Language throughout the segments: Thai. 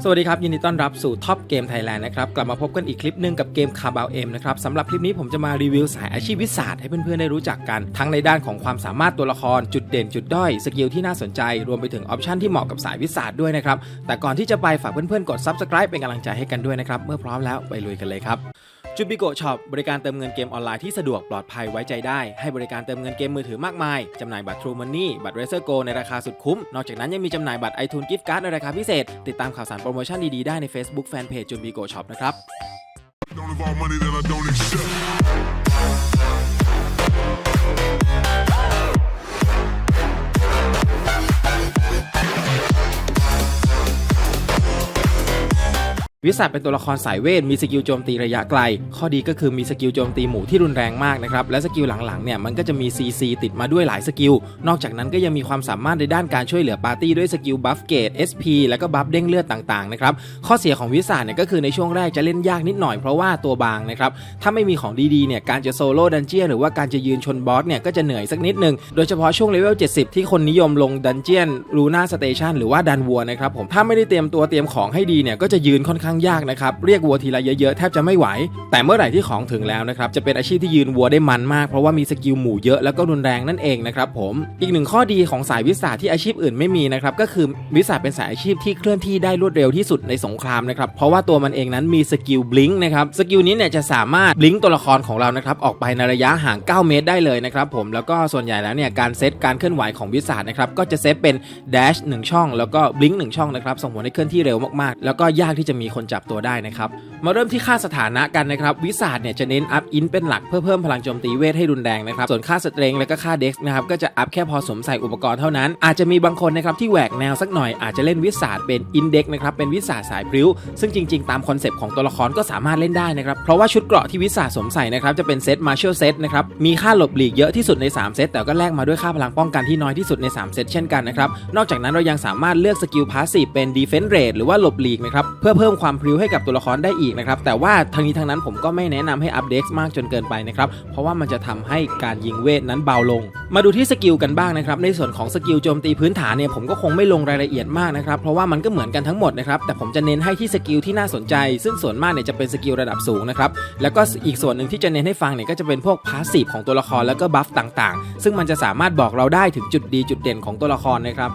สวัสดีครับ ยินดีต้อนรับสู่ท็อปเกมไทยแลนด์นะครับ กลับมาพบกันอีกคลิปหนึ่งกับเกมคาบาวเอ็มนะครับสำหรับคลิปนี้ผมจะมารีวิวสายอาชีพวิสาสให้เพื่อนๆ ได้รู้จักกัน ทั้งในด้านของความสามารถตัวละคร จุดเด่นจุดด้อย สกิลที่น่าสนใจ รวมไปถึงออปชันที่เหมาะกับสายวิสาสด้วยนะครับ แต่ก่อนที่จะไปฝากเพื่อนๆ กด Subscribe เป็นกำลังใจให้กันด้วยนะครับ เมื่อพร้อมแล้วไปลุยกันเลยครับจูบิโกช็อปบริการเติมเงินเกมออนไลน์ที่สะดวกปลอดภัยไว้ใจได้ ให้บริการเติมเงินเกมมือถือมากมาย จำหน่ายบัตร True Money บัตร Razer Go ในราคาสุดคุ้ม นอกจากนั้นยังมีจำหน่ายบัตร iTunes Gift Card ในราคาพิเศษ ติดตามข่าวสารโปรโมชั่นดี ๆ ได้ใน Facebook Fanpage จูบีโกช็อปนะครับ วิสัทเป็นตัวละครสายเวท มีสกิลโจมตีระยะไกล ข้อดีก็คือมีสกิลโจมตีหมู่ที่รุนแรงมากนะครับ และสกิลหลังๆเนี่ยมันก็จะมี CC ติดมาด้วยหลายสกิล นอกจากนั้นก็ยังมีความสามารถในด้านการช่วยเหลือปาร์ตี้ด้วยสกิลบัฟเกต SP แล้วก็บัฟเด้งเลือดต่างๆนะครับ ข้อเสียของวิสัทเนี่ยก็คือในช่วงแรกจะเล่นยากนิดหน่อยเพราะว่าตัวบางนะครับ ถ้าไม่มีของดีๆเนี่ยการจะโซโล่ดันเจียนหรือว่าการจะยืนชนบอสเนี่ยก็จะเหนื่อยสักนิดนึง โดยเฉพาะช่วงเลเวล 70 ที่คนนิยมลงดันเจียนลูน่าสเตชันหรือว่าดันวัวนะครับผมถ้าไม่ได้เตรียมตัวเตรียมของให้ดีเนี่ยก็จะยืนค่อนข้างยากนะครับ เรียกวัวทีละเยอะๆ แทบจะไม่ไหว แต่เมื่อไหร่ที่ของถึงแล้วนะครับ จะเป็นอาชีพที่ยืนวัวได้มันมาก เพราะว่ามีสกิลหมู่เยอะแล้วก็รุนแรงนั่นเองนะครับผม อีกหนึ่งข้อดีของสายวิสาที่อาชีพอื่นไม่มีนะครับก็คือวิสาเป็นสายอาชีพที่เคลื่อนที่ได้รวดเร็วที่สุดในสงครามนะครับเพราะว่าตัวมันเองนั้นมีสกิลบลิงก์นะครับสกิลนี้เนี่ยจะสามารถบลิงก์ตัวละครของเรานะครับออกไปในระยะห่าง 9 เมตรได้เลยนะครับผมแล้วก็ส่วนใหญ่แล้วเนี่ยการเซตการเคลื่อนไหวของวิสานะครับก็จะเซตเป็นแดชหนึ่งช่อง แล้วก็บลิงก์หนึ่งช่องนะครับส่งผลให้เคลื่อนที่เร็วมากๆ แล้วก็ยากที่จะมีคนจับตัวได้นะครับ มาเริ่มที่ค่าสถานะกันนะครับ วิสาเนี่ยจะเน้นอัพอินเป็นหลักเพื่อเพิ่มพลังโจมตีเวทให้รุนแรงนะครับ ส่วนค่าสเตรงและก็ค่าเด็กนะครับก็จะอัพแค่พอสมใส่อุปกรณ์เท่านั้น อาจจะมีบางคนนะครับที่แหวกแนวสักหน่อยอาจจะเล่นวิสาเป็นอินเด็กนะครับเป็นวิสาสายพริ้ว ซึ่งจริง ๆ ตามคอนเซปต์ของตัวละครก็สามารถเล่นได้นะครับเพราะว่าชุดเกราะที่วิสาสวมใส่นะครับจะเป็นเซตมารเชลเซตนะครับมีค่าหลบหลีกเยอะที่สุดใน 3 เซตแต่ก็แลกมาด้วยค่าพลังป้องกันที่น้อยที่สุดใน 3 เซตเช่นกันนะครับนอกจากนั้นเรายังสามารถเลือกสกิลพาสซีฟเป็นดีเฟนเรทหรือว่าหลบหลีกนะครับเพื่อเพิ่มความพริ้วให้กับตัวละครได้อีกนะครับแต่ว่าทางนี้ทางนั้นผมก็ไม่แนะนำให้อัปเดตมากจนเกินไปนะครับเพราะว่ามันจะทำให้การยิงเวทนั้นเบาลง มาดูที่สกิลกันบ้างนะครับในส่วนของสกิลโจมตีพื้นฐานเนี่ยผมก็คงไม่ลงรายละเอียดมากนะครับเพราะว่ามันก็เหมือนกันทั้งหมดนะครับแต่ผมจะเน้นให้ที่สกิลที่น่าสนใจ ซึ่งส่วนมากเนี่ยจะเป็นสกิลระดับสูงนะครับแล้วก็อีกส่วนหนึ่งที่จะเน้นให้ฟังเนี่ยก็จะเป็นพวกพาสซีฟของตัวละครแล้วก็บัฟต่างๆ ซึ่งมันจะสามารถบอกเราได้ถึงจุดดีจุดเด่นของตัวละครนะครับ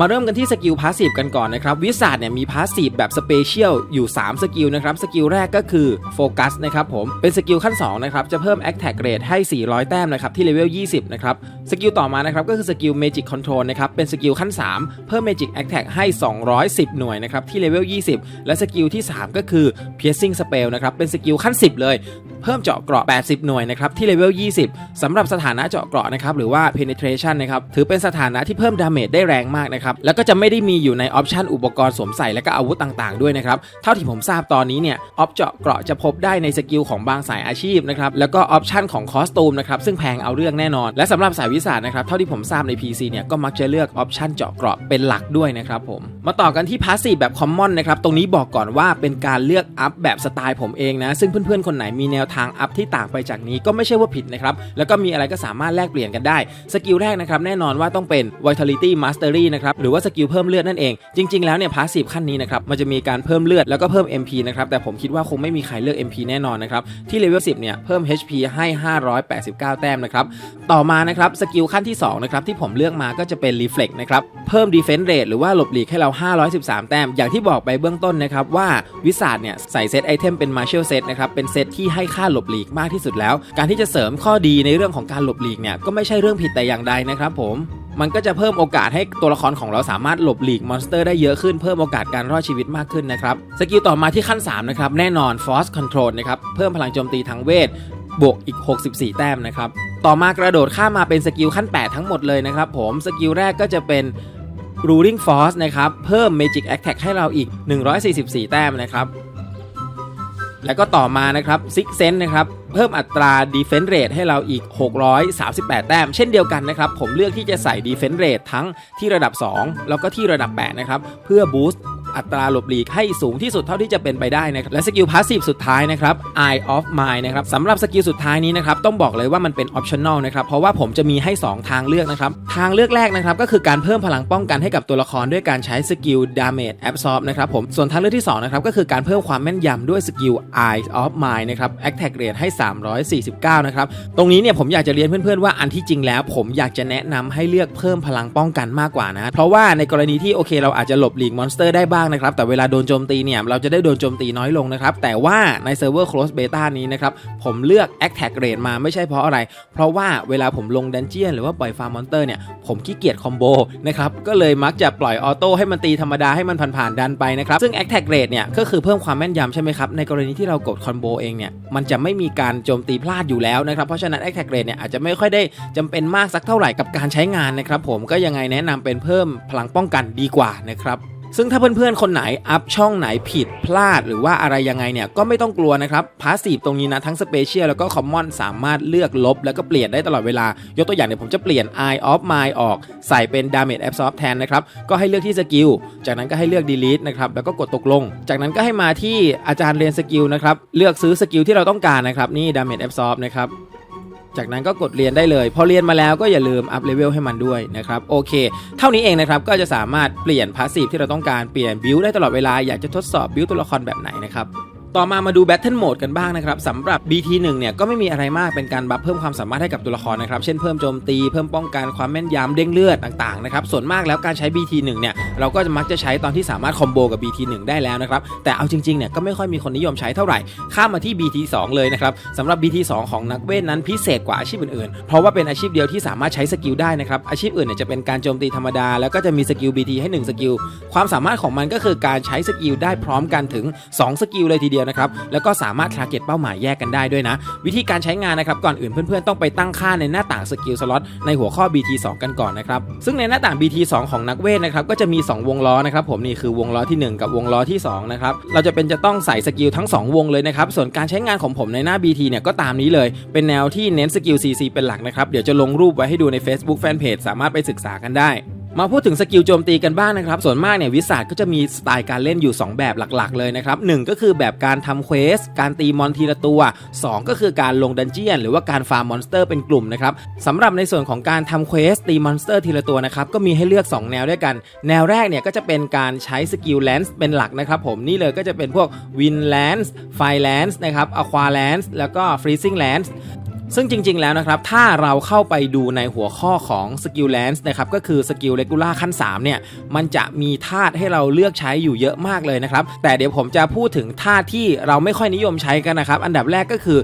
มาเริ่มกันที่สกิลพาสซีฟกันก่อนนะครับวิสาดเนี่ยมีพาสซีฟแบบสเปเชียลอยู่ 3 สกิลนะครับสกิลแรกก็คือโฟกัสนะครับผมเป็นสกิลขั้น2นะครับจะเพิ่ม Attack Rate ให้ 400 แต้มนะครับที่เลเวล 20 นะครับสกิลต่อมานะครับก็คือสกิล Magic Control นะครับเป็นสกิลขั้น 3 เพิ่ม Magic Attack ให้ 210 หน่วยนะครับที่เลเวล 20 และสกิลที่ 3 ก็คือ Piercing Spell นะครับเป็นสกิลขั้น 10 เลย เพิ่มเจาะเกราะ 80 หน่วยนะครับที่เลเวล 20สำหรับสถานะเจาะเกราะนะครับหรือว่า penetration นะครับถือเป็นสถานะที่เพิ่มดาเมจได้แรงมากนะครับแล้วก็จะไม่ได้มีอยู่ในออปชันอุปกรณ์สวมใส่และก็อาวุธต่างๆ ด้วยนะครับเท่าที่ผมทราบตอนนี้เนี่ยออปเจาะเกราะจะพบได้ในสกิลของบางสายอาชีพนะครับแล้วก็ออปชันของคอสตูมนะครับซึ่งแพงเอาเรื่องแน่นอน และสำหรับสายวิสานะครับเท่าที่ผมทราบใน PC เนี่ยก็มักจะเลือกออปชันเจาะเกราะเป็นหลักด้วยนะครับผม มาต่อกันที่พาสซีฟแบบคอมมอนนะครับ ตรงนี้บอกก่อนว่าเป็นการเลือกอัพแบบสไตล์ผมเองนะ ซึ่งเพื่อนๆ คนไหนมีแนวทางอัพที่ต่างไปจากนี้ก็ไม่ใช่ว่าผิดนะครับ แล้วก็มีอะไรก็สามารถแลกเปลี่ยนกันได้ สกิลแรกนะครับ แน่นอนว่าต้องเป็น Vitality Mastery นะครับ หรือว่าสกิลเพิ่มเลือดนั่นเอง จริงๆ แล้วเนี่ยพาสซีฟขั้นนี้นะครับ มันจะมีการเพิ่มเลือดแล้วก็เพิ่ม MP นะครับ แต่ผมคิดว่าคงไม่มีใครเลือก MP แน่นอนนะครับ ที่เลเวล10 เนี่ย เพิ่ม HP ให้ 589 แต้มนะครับ ต่อมานะครับ สกิลขั้นที่2นะครับที่ผมเลือกมาก็จะเป็น Reflect นะครับ เพิ่ม Defense Rate หรือว่าหลบหลีกให้เรา513 แต้ม อย่างที่บอกไปเบื้องต้นนะครับว่าวิสาดเนี่ยใส่เซตไอเทมเป็น Martial Set นะครับเป็นเซตที่ให้ค่าหลบหลีกมากที่สุดแล้ว การที่จะเสริมข้อดีในเรื่องของการหลบหลีกเนี่ยก็ไม่ใช่เรื่องผิดแต่อย่างใดนะครับผมมันก็จะเพิ่มโอกาสให้ตัวละครของเราสามารถหลบหลีกมอนสเตอร์ได้เยอะขึ้นเพิ่มโอกาสการรอดชีวิตมากขึ้นนะครับ สกิลต่อมาที่ขั้น 3 นะครับ แน่นอน Force Control นะครับ เพิ่มพลังโจมตีทางเวท บวกอีก 64 แต้มนะครับ ต่อมากระโดดข้ามมาเป็นสกิลขั้น 8 ทั้งหมดเลยนะครับผม สกิลแรกก็จะเป็น Ruling Force นะครับ เพิ่ม Magic Attack ให้เราอีก 144 แต้มนะครับ แล้วก็ต่อมานะครับ Six Sense นะครับ เพิ่มอัตรา Defense Rate ให้เราอีก 638 แต้ม เช่นเดียวกันนะครับ ผมเลือกที่จะใส่ Defense Rate ทั้งที่ระดับ 2 แล้วก็ที่ระดับ 8 นะครับ เพื่อ boost อัตราหลบหลีกให้สูงที่สุดเท่าที่จะเป็นไปได้นะครับและสกิลพาสซีฟสุดท้ายนะครับ Eye of Mind นะครับสำหรับสกิลสุดท้ายนี้นะครับต้องบอกเลยว่ามันเป็น optional นะครับเพราะว่าผมจะมีให้ 2 ทางเลือกนะครับทางเลือกแรกนะครับก็คือการเพิ่มพลังป้องกันให้กับตัวละครด้วยการใช้สกิล damage absorb นะครับผมส่วนทางเลือกที่2นะครับก็คือการเพิ่มความแม่นยำด้วยสกิล Eye of Mind นะครับ attack rate ให้ 349 นะครับตรงนี้เนี่ยผมอยากจะเรียนเพื่อนๆว่าอันที่จริงแล้ว ผมอยากจะแนะนำให้เลือกเพิ่มพลังป้องกันมากกว่านะเพราะว่าในกรณีที่โอเคเราอาจจะหลบหลีกมอนสเตอร์ได้บ้างนะครับ แต่เวลาโดนโจมตีเนี่ย เราจะได้โดนโจมตีน้อยลงนะครับ แต่ว่าในเซิร์ฟเวอร์ close beta นี้นะครับ ผมเลือก attack rate มาไม่ใช่เพราะอะไร เพราะว่าเวลาผมลงดันเจียนหรือว่าปล่อยฟาร์มมอนเตอร์เนี่ย ผมขี้เกียจคอมโบนะครับ ก็เลยมักจะปล่อยออโต้ให้มันตีธรรมดาให้มันผ่านๆดันไปนะครับ ซึ่ง attack rate เนี่ย ก็คือเพิ่มความแม่นยำใช่ไหมครับ ในกรณีที่เรากดคอมโบเองเนี่ย มันจะไม่มีการโจมตีพลาดอยู่แล้วนะครับ เพราะฉะนั้น attack rate เนี่ยอาจจะไม่ค่อยได้จำเป็นมากสักเท่าไหร่กับการใช้งานนะครับผมก็ยังไงแนะนำเป็นเพิ่มพลังป้องกันดีกว่านะครับ ซึ่งถ้าเพื่อนๆ คนไหนอัพช่องไหนผิดพลาดหรือว่าอะไรยังไงเนี่ยก็ไม่ต้องกลัวนะครับพาสซีฟตรงนี้นะทั้งสเปเชียลแล้วก็คอมมอนสามารถเลือกลบ แล้วก็เปลี่ยนได้ตลอดเวลา ยกตัวอย่างเนี่ยผมจะเปลี่ยน Eye of Mind ออก ใส่เป็น Damage Absorb แทนนะครับก็ให้เลือกที่สกิลจากนั้นก็ให้เลือก Delete นะครับแล้วก็กดตกลง จากนั้นก็ให้มาที่อาจารย์เรียนสกิลนะครับเลือกซื้อสกิลที่เราต้องการนะครับนี่ Damage Absorb นะครับ จากนั้นก็กดเรียนได้เลย พอเรียนมาแล้วก็อย่าลืมอัพเลเวลให้มันด้วยนะครับโอเค เท่านี้เองนะครับก็จะสามารถเปลี่ยนพาสซีฟที่เราต้องการเปลี่ยนบิลได้ตลอดเวลาอยากจะทดสอบบิลตัวละครแบบไหนนะครับ ต่อมามาดู Battle Mode กันบ้างนะครับสำหรับ BT1 เนี่ยก็ไม่มีอะไรมากเป็นการบัฟเพิ่มความสามารถให้กับตัวละครนะครับ เช่นเพิ่มโจมตีเพิ่มป้องกันความแม่นยำเด้งเลือดต่างๆนะครับส่วนมากแล้วการใช้ BT1 เนี่ยเราก็จะมักจะใช้ตอนที่สามารถคอมโบกับ BT1 ได้แล้วนะครับแต่เอาจริงๆเนี่ยก็ไม่ค่อยมีคนนิยมใช้เท่าไหร่ ข้ามมาที่ BT2 เลยนะครับสำหรับ BT2 ของนักเวทนั้นพิเศษกว่าอาชีพอื่นๆ เพราะว่าเป็นอาชีพเดียวที่สามารถใช้สกิลได้นะครับอาชีพอื่นเนี่ยจะเป็นการโจมตีธรรมดา แล้วก็จะมีสกิล BT ให้1สกิลความสามารถของมันก็คือการใช้สกิลได้พร้อมกันถึง 2 สกิลเลยทีเดียวนะครับแล้วก็สามารถ target เป้าหมายแยกกันได้ด้วยนะ วิธีการใช้งานนะครับก่อนอื่นเพื่อนๆต้องไปตั้งค่าในหน้าต่างสกิลสล็อตในหัวข้อ BT2 กันก่อนนะครับซึ่งในหน้าต่าง BT2 ของนักเวทนะครับก็จะมี 2 วงล้อนะครับผมนี่คือวงล้อทีหนึ่1 กับวงล้อที่2นะครับเราจะเป็นจะต้องใส่สกิลทั้ง 2 วงเลยนะครับส่วนการใช้งานของผมในหน้า BT เนี่ยก็ตามนี้เลย เป็นแนวที่เน้นสกิล CC เป็นหลักนะครับเดี๋ยวจะลงรูปไว้ให้ดูใน Facebook Fanpage สามารถไปศึกษากันได้ มาพูดถึงสกิลโจมตีกันบ้างนะครับ ส่วนมากเนี่ยวิสัทก็จะมีสไตล์การเล่นอยู่ 2 แบบหลักๆ เลยนะครับหก็คือแบบการทำเควส การตีมอนทีละตัว 2 ก็คือการลงดันเจียน หรือว่าการฟาร์มมอนสเตอร์เป็นกลุ่มนะครับสำหรับในส่วนของการทำเควสตีมอนสเตอร์ทีละตัวนะครับก็มีให้เลือก 2 แนวด้วยกัน แนวแรกเนี่ยก็จะเป็นการใช้สกิลแลนส์เป็นหลักนะครับผมนี่เลยก็จะเป็นพวกวินแลนส์ไฟแลนส์นะครับอควาแลนส์แล้วก็ฟรีซิ่งแลนส์ ซึ่งจริง ๆ แล้วนะครับ ถ้าเราเข้าไปดูในหัวข้อของ Skill Lens นะครับ ก็คือ Skill Regular ขั้น 3 เนี่ย มันจะมีธาตุให้เราเลือกใช้อยู่เยอะมากเลยนะครับ แต่เดี๋ยวผมจะพูดถึงธาตุที่เราไม่ค่อยนิยมใช้กันนะครับ อันดับแรกก็คือ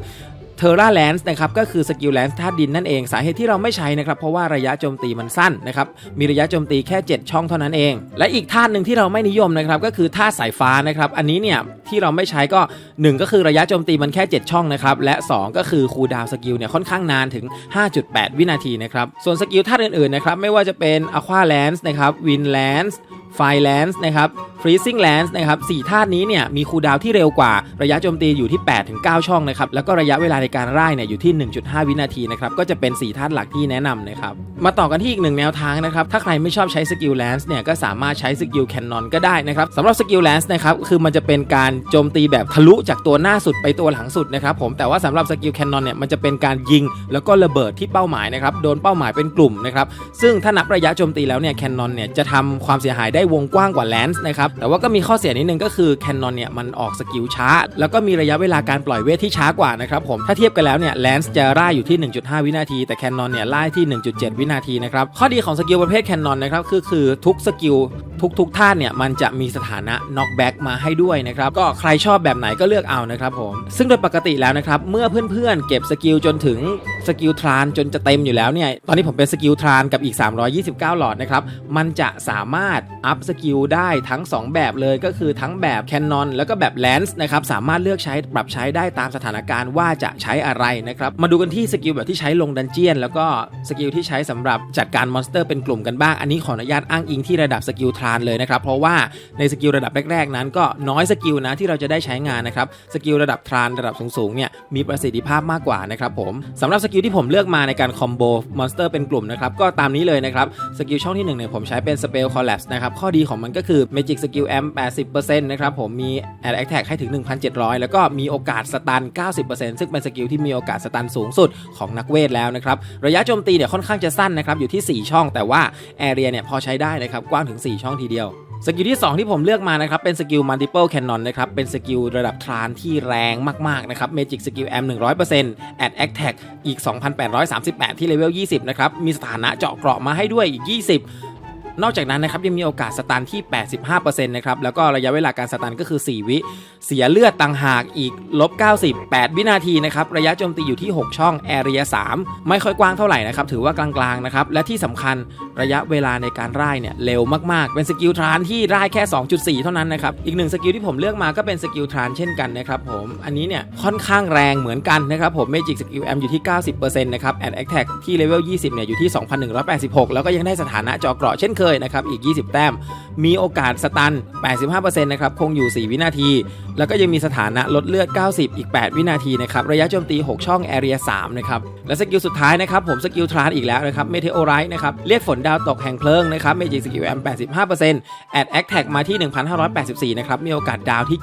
เทอร่าแลนส์นะครับก็คือสกิลแลนส์ธาตุดินนั่นเองสาเหตุที่เราไม่ใช้นะครับเพราะว่าระยะโจมตีมันสั้นนะครับมีระยะโจมตีแค่ 7 ช่องเท่านั้นเอง และอีกธาตุหนึ่งที่เราไม่นิยมนะครับก็คือธาตุสายฟ้านะครับอันนี้เนี่ยที่เราไม่ใช้ก็ 1 ก็คือระยะโจมตีมันแค่ 7 ช่องนะครับและ 2 ก็คือคูดาวสกิลเนี่ยค่อนข้างนานถึง 5.8 วินาทีนะครับส่วนสกิลธาตุอื่นๆนะครับไม่ว่าจะเป็นอะควาแลนส์นะครับวินแลนส์ ไฟแลนส์นะครับฟรีซิ่งแลนส์นะครับสี่ธาตุนี้เนี่ยมีคูดาวที่เร็วกว่าระยะโจมตีอยู่ที่ 8-9 ช่องนะครับแล้วก็ระยะเวลาในการร่ายเนี่ยอยู่ที่ 1.5 วินาทีนะครับก็จะเป็น4ธาตุหลักที่แนะนำนะครับมาต่อกันที่อีกหนึ่งแนวทางนะครับถ้าใครไม่ชอบใช้สกิลแลนส์เนี่ยก็สามารถใช้สกิลแคนนอนก็ได้นะครับสำหรับสกิลแลนส์นะครับคือมันจะเป็นการโจมตีแบบทะลุจากตัวหน้าสุดไปตัวหลังสุดนะครับผมแต่ว่าสำหรับสกิลแคนนอนเนี่ยมันจะเป็นการยิงแล้วก็ระเบิดที่เป้าหมายนะครับโดนเป้าหมายเป็นกลุ่มนะครับซึ่งถ้านับระยะโจมตีแล้วเนี่ยแคนนอนเนี่ยจะทำความเสียหายได้วงกว้างกว่าแลนส์นะครับแต่ว่าก็มีข้อเสียนิดนึงก็คือแคนนอนเนี่ยมันออกสกิลช้า แล้วก็มีระยะเวลาการปล่อยเวทที่ช้ากว่านะครับผมถ้าเทียบกันแล้วเนี่ยแลนส์จะร่ายอยู่ที่ 1.5 วินาที แต่แคนนอนเนี่ยร่ายที่ 1.7 วินาทีนะครับข้อดีของสกิลประเภทแคนนอนนะครับคือคือทุกสกิล ทุกทุกท่าเนี่ยมันจะมีสถานะน็อกแบ็กมาให้ด้วยนะครับก็ใครชอบแบบไหนก็เลือกเอานะครับผมซึ่งโดยปกติแล้วนะครับเมื่อเพื่อนๆเก็บสกิลจนถึงสกิลทรานจนจะเต็มอยู่แล้วเนี่ยตอนนี้ผมเป็นสกิลทรานกับอีก 329 หลอดนะครับมันจะสามารถอัพสกิลได้ทั้ง 2 แบบเลยก็คือทั้งแบบแคนนอนแล้วก็แบบแลนส์นะครับสามารถเลือกใช้ปรับใช้ได้ตามสถานการณ์ว่าจะใช้อะไรนะครับมาดูกันที่สกิลแบบที่ใช้ลงดันเจียน แล้วก็สกิลที่ใช้สำหรับจัดการมอนสเตอร์เป็นกลุ่มกันบ้างอันนี้ขออนุญาตอ้างอิงที่ระดับสกิลทรานเลยนะครับ เพราะว่าในสกิลระดับแรกๆนั้น ก็น้อยสกิลนะที่เราจะได้ใช้งานนะครับสกิลระดับทรานระดับสูงๆเนี่ยมีประสิทธิภาพมากกว่านะครับผมสำหรับสกิลที่ผมเลือกมาในการคอมโบมอนสเตอร์เป็นกลุ่มนะครับก็ตามนี้เลยนะครับสกิลช่องที่1เนี่ยผมใช้เป็นสเปลคอล l ล p s นะครับข้อดีของมันก็คือ Magic Skill Amp 80%นะครับผมมี Add Attack ให้ถึง 1,700 แล้วก็มีโอกาสสตัน 90%ซึ่งเป็นสกิลที่มีโอกาสสตันสูงสุดของนักเวทแล้วนะครับระยะโจมตีเนี่ยค่อนข้างจะสั้นนะครับอยู่ที่ 4 ช่องแต่ว่า Area เนี่ยพอใช้ได้นะครับกว้างถึง 4 ช่องทีเดียว สกิลที่ 2 ที่ผมเลือกมานะครับ เป็นสกิล Multiple Cannon นะครับ เป็นสกิลระดับทรานที่แรงมากๆนะครับ Magic Skill am 100% Add Attack อีก 2,838 ที่เลเวล 20 นะครับ มีสถานะเจาะเกราะมาให้ด้วยอีก 20 นอกจากนั้นนะครับยังมีโอกาสสตันที่ 85%นะครับแล้วก็ระยะเวลาการสตันก็คือ 4 วิ เสียเลือดต่างหากอีกลบ90 8วินาทีนะครับระยะโจมตีอยู่ที่ 6 ช่องแอเรีย3ไม่ค่อยกว้างเท่าไหร่นะครับถือว่ากลางๆนะครับและที่สำคัญระยะเวลาในการร่ายเนี่ยเร็วมากๆ เป็นสกิลทรานที่ร่ายแค่ 2.4 เท่านั้นนะครับอีกหนึ่งสกิลที่ผมเลือกมาก็เป็นสกิลทรานเช่นกันนะครับผมอันนี้เนี่ยค่อนข้างแรงเหมือนกันนะครับผม Magic Skill M อยู่ที่ 90%นะครับ Add Attack ที่เลเวล20เนี่ยอยู่ที่ 2,186 แล้วก็ยังได้สถานะจอเกราะเช่นเคยนะครับอีก 20 แต้ม มีโอกาสสตัน 85%นะครับ คงอยู่ 4 วินาที แล้วก็ยังมีสถานะลดเลือด 90 อีก 8 วินาทีนะครับ ระยะโจมตี 6 ช่อง Area 3นะครับ และสกิลสุดท้ายนะครับ ผมสกิลทรานอีกแล้วนะครับ Meteorite นะครับ เรียกฝนดาวตกแห่งเพลิงนะครับ Magic Skill M 85% Add Attack มาที่ 1,584 นะครับ มีโอกาสดาวที่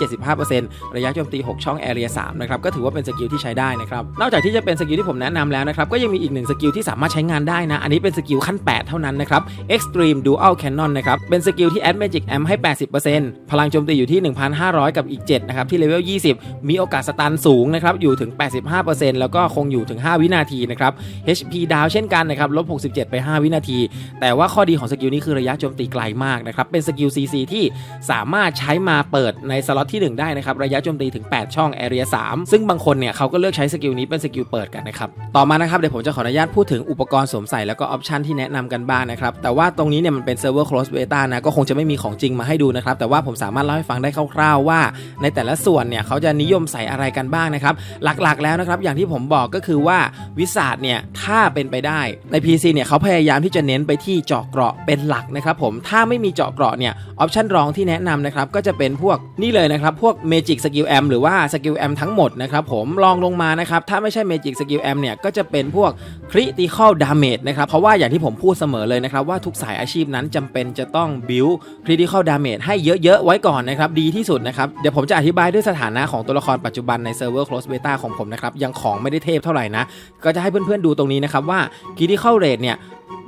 75%ระยะโจมตี 6 ช่อง Area 3นะครับ ก็ถือว่าเป็นสกิลที่ใช้ได้นะครับ นอกจากที่จะเป็นสกิลที่ผมแนะนำแล้วนะครับ ก็ยังมีอีกหนึ่งสกิลที่สามารถใช้งานได้นะ อันนี้เป็นสกิลขั้น 8 เท่านั้นนะครับ Extreme Dual Cannon นะครับ เป็นสกิลที่ Add Magic Amp ให้ 80%พลังโจมตีอยู่ที่ 1,500 กับอีก 7 นะครับ ที่เลเวล 20 มีโอกาสสตันสูงนะครับ อยู่ถึง 85%แล้วก็คงอยู่ถึง 5 วินาทีนะครับ HP ดาวเช่นกันนะครับลบ67 ไป 5 วินาที แต่ว่าข้อดีของสกิลนี้คือระยะโจมตีไกลมากนะครับ เป็นสกิล CC ที่สามารถใช้มาเปิดในสล็อตที่ 1 ได้นะครับ ระยะโจมตีถึง 8 ช่อง Area 3ซึ่งบางคนเนี่ยเขาก็เลือกใช้สกิลนี้เป็นสกิลเปิดกันนะครับ ต่อมานะครับเดี๋ยวผมจะขออนุญาตพูดถึงอุปกรณ์สวมใส่แล้วก็ออปชันที่แนะนำกันบ้างนะครับแต่ว่าตรงนี้เนี่ยมันเป็นเซิร์ฟเวอร์ close beta นะก็คงจะไม่มีของจริงมาให้ดูนะครับ แต่ว่าผมสามารถเล่าให้ฟังได้คร่าวๆว่า ในแต่ละส่วนเนี่ยเขาจะนิยมใส่อะไรกันบ้างนะครับ หลักๆแล้วนะครับ อย่างที่ผมบอกก็คือว่าวิสาดเนี่ยถ้าเป็นไปได้ใน PC เนี่ยเขาพยายามที่จะเน้นไปที่เจาะเกราะเป็นหลักนะครับผมถ้าไม่มีเจาะเกราะเนี่ยออปชันรองที่แนะนำนะครับก็จะเป็นพวกนี่เลยนะครับพวก Magic Skill M หรือว่า Skill Amp ทั้งหมดนะครับผมลองลงมานะครับถ้าไม่ใช่ Magic Skill M เนี่ยก็จะเป็นพวก Critical Damage นะครับเพราะว่าอย่างที่ผมพูดเสมอเลยนะครับว่าทุกสายอาชีพนั้นจำเป็นจะต้อง build Critical Damage ให้เยอะๆ ไว้ก่อนนะครับ ดีที่สุดนะครับ เดี๋ยวผมจะอธิบายด้วยสถานะของตัวละครปัจจุบันในเซิร์ฟเวอร์ Close Beta ของผมนะครับ ยังของไม่ได้เทพเท่าไหร่นะ ก็จะให้เพื่อนๆดูตรงนี้นะครับว่า Critical Rate เนี่ย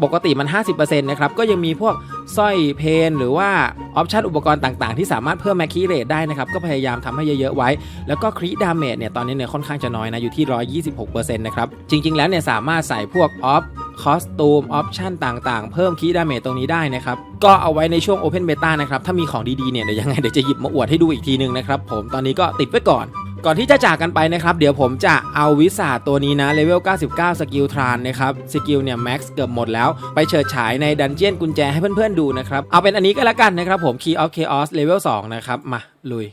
ปกติมัน 50%นะครับ ก็ยังมีพวกสร้อยเพนหรือว่าออปชันอุปกรณ์ต่างๆ ที่สามารถเพิ่มแมคคีเรทได้นะครับ ก็พยายามทำให้เยอะ ๆ ไว้ แล้วก็ครีดาเมจเนี่ย ตอนนี้เนี่ยค่อนข้างจะน้อยนะ อยู่ที่ 126%นะครับ จริง ๆ แล้วเนี่ยสามารถใส่พวกออฟ คอสตูมออปชันต่างๆ เพิ่มคีดาเมจตรงนี้ได้นะครับ ก็เอาไว้ในช่วง Open Beta นะครับ ถ้ามีของดีๆเนี่ยเดี๋ยวยังไงเดี๋ยวจะหยิบมาอวดให้ดูอีกทีนึงนะครับผมตอนนี้ก็ติดไว้ก่อน ก่อนที่จะจากกันไปนะครับ เดี๋ยวผมจะเอาวิสาตัวนี้นะเลเวล 99 สกิลทรานนะครับ สกิลเนี่ยแม็กซ์เกือบหมดแล้ว ไปเฉิดฉายในดันเจียนกุญแจให้เพื่อนๆดูนะครับ เอาเป็นอันนี้ก็แล้วกันนะครับผม Key of Chaos เลเวล 2 นะครับ มาลุย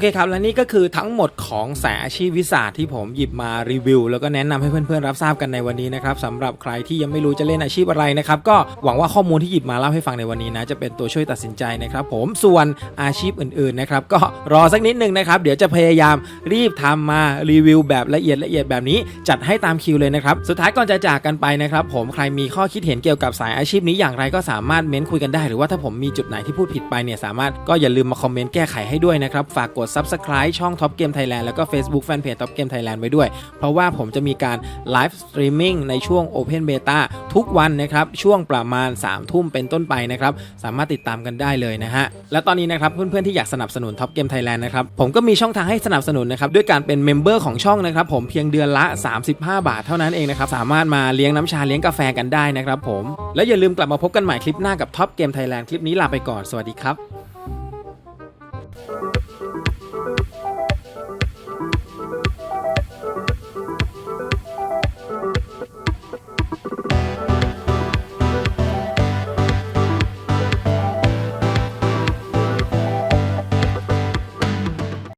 เคครับและนี่ก็คือทั้งหมดของสายอาชีพวิสาที่ผมหยิบมารีวิว แล้วก็แนะนำให้เพื่อนๆรับทราบกันในวันนี้นะครับสำหรับใครที่ยังไม่รู้จะเล่นอาชีพอะไรนะครับก็หวังว่าข้อมูลที่หยิบมาเล่าให้ฟังในวันนี้นะจะเป็นตัวช่วยตัดสินใจนะครับผมส่วนอาชีพอื่นๆนะครับก็รอสักนิดนึงนะครับเดี๋ยวจะพยายามรีบทำมารีวิวแบบละเอียดละเอียดแบบนี้จัดให้ตามคิวเลยนะครับสุดท้ายก่อนจะจากกันไปนะครับผมใครมีข้อคิดเห็นเกี่ยวกับสายอาชีพนี้อย่างไรก็สามารถเม้นคุยกันได้ หรือว่าถ้าผมมีจุดไหนที่พูดผิดไปเนี่ยสามารถก็อย่าลืมมาคอมเมนต์แก้ไขให้ด้วยนะครับฝากกด Subscribe ช่อง Top Game Thailand แล้วก็ Facebook Fanpage Top Game Thailand ไว้ด้วย เพราะว่าผมจะมีการไลฟ์สตรีมมิ่งในช่วง Open Beta ทุกวันนะครับ ช่วงประมาณ 3 ทุ่มเป็นต้นไปนะครับ สามารถติดตามกันได้เลยนะฮะ และตอนนี้นะครับ เพื่อนๆที่อยากสนับสนุน Top Game Thailand นะครับ ผมก็มีช่องทางให้สนับสนุนนะครับ ด้วยการเป็นเมมเบอร์ของช่องนะครับผมเพียงเดือนละ 35 บาทเท่านั้นเองนะครับสามารถมาเลี้ยงน้ำชาเลี้ยงกาแฟกันได้นะครับผมและอย่าลืมกลับมาพบกันใหม่คลิปหน้ากับ Top Game Thailand คลิปนี้ลาไปก่อนสวัสดีครับ